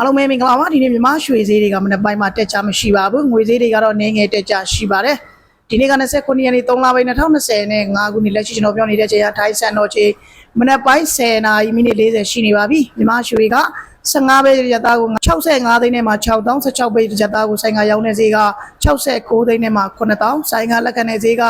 အားလုံးပဲမင်္ဂလာပါဒီနေ့မြန်မာရွှေဈေးတွေကမနေ့ပိုင်းမှာတက်ကြမရှိပါဘူးငွေဈေးတွေကတော့နည်းငယ်တက်ကြရှိပါတယ်ဒီနေ့က29ရက်နေ့3လပိုင်း2020နဲ့5ခုနှစ်လက်ရှိကျွန်တော်ပြောနေတဲ့ချိန်ကထိုင်းဆန်တော်ချိန်မနေ့ပိုင်း10နာရီမိနစ်40ရှိနေပါပြီမြန်မာရွှေက 15ပဲရသားကို65သိန်းနဲ့မှ6000 16ပဲရသားကိုဆိုင်ကရောင်းတဲ့ဈေးက69သိန်းနဲ့မှ9000ဆိုင်ကလက်ခံတဲ့ဈေးက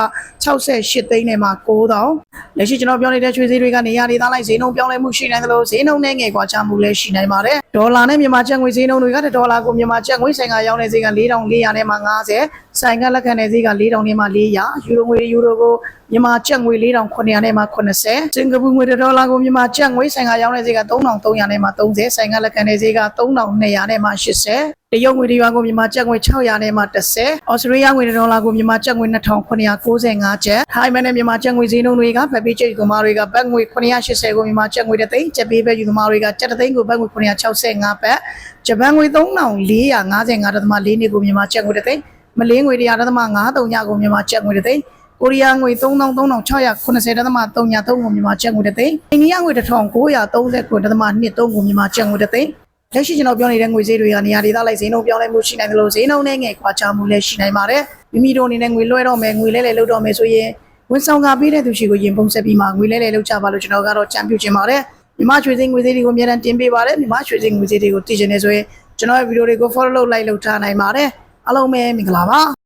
68သိန်းနဲ့မှ9000လက်ရှိကျွန်တော်ပြောနေတဲ့ရွှေဈေးတွေကနေရာဒေသလိုက်ဈေးနှုန်းပြောင်းလဲမှုရှိနိုင်သလိုဈေးနှုန်းနဲ့ငယ်ကွာခြားမှုလည်းရှိနိုင်ပါတယ်ဒေါ်လာနဲ့မြန်မာကျပ်ငွေဈေးနှုန်းတွေကဒေါ်လာကိုမြန်မာကျပ်ငွေဆိုင်ကရောင်းတဲ့ဈေးက4400နဲ့မှ90ဆိုင်ကလက်ခံတဲ့ဈေးက4000နဲ့မှ400ယူရိုငွေယူရိုကိုမြန်မာကျပ်ငွေ4900နဲ့မှ80စင်ကာပူငွေဒေါ်လာကိုမြန်မာကျပ်ငွေဆိုင်ကရောင်းတဲ့ဈေးက3300နဲ့မှ30ဆိုင်ကလက်ခံတဲ့ဈေးက3200နဲ့မှ80တရုတ်ငွေဒီရွာကိုမြန်မာကျပ်ငွေ600နဲ့မှ30ဩစတြေးလျငွေဒေါ်လာကိုမြန်မာကျပ်ငွေ2995ကျပ်ထိုင်းမန်နဲ့မြန်မာကျပ်ငွေဈေးနှုန်းတွေကဗက်ပေးချိတ်သမားတွေကဘတ်ငွေ980ကိုမြန်မာကျပ်ငွေတစ်သိန်းကျပ်ပေးပဲယူသမားတွေကကျပ်တစ်သိန်းကိုဘတ်ငွေ965ဘတ်ဂျပန်ငွေ3455ဒသမ4နေကိုမြန်မာကျပ်ငွေတစ်သိန်းမလေးငွေ100ဒသမ53ညကိုမြန်မာကျပ်ငွေတစ်သိန်း ကိုရီးယားငွေ3360ဒသမ303ကိုမြန်မာကျပ်ငွေတစ်သိန်းအိန္ဒိယငွေ1939ဒသမ23ကိုမြန်မာကျပ်ငွေတစ်သိန်းလက်ရှိကျွန်တော်ပြောနေတဲ့ငွေဈေးတွေကနေရာဒေသလိုက်ဈေးနှုန်းပြောင်းလဲမှုရှိနိုင်တယ်လို့ဈေးနှုန်းနဲ့ငယ်ခွာခြားမှုလည်းရှိနိုင်ပါတယ်မိမိတို့အနေနဲ့ငွေလွှဲတော့မယ်ငွေလဲလဲလုပ်တော့မယ်ဆိုရင်ဝန်ဆောင်ကပေးတဲ့သူရှိကိုရင်ပုံဆက်ပြီးမှငွေလဲလဲလုပ်ကြပါလို့ကျွန်တော်ကတော့ကြံပြုချင်ပါတယ်မြမရွှေစင်းငွေဈေးတွေကိုအများတန်းတင်ပေးပါတယ်မြမရွှေစင်းငွေဈေးတွေကိုတည်ချင်နေဆိုရင်ကျွန်တော်ရဲ့ဗီဒီယိုတွေကို follow လုပ် like လုပ်ထားနိုင်ပါတယ်အားလုံးပဲမင်္ဂလာပါ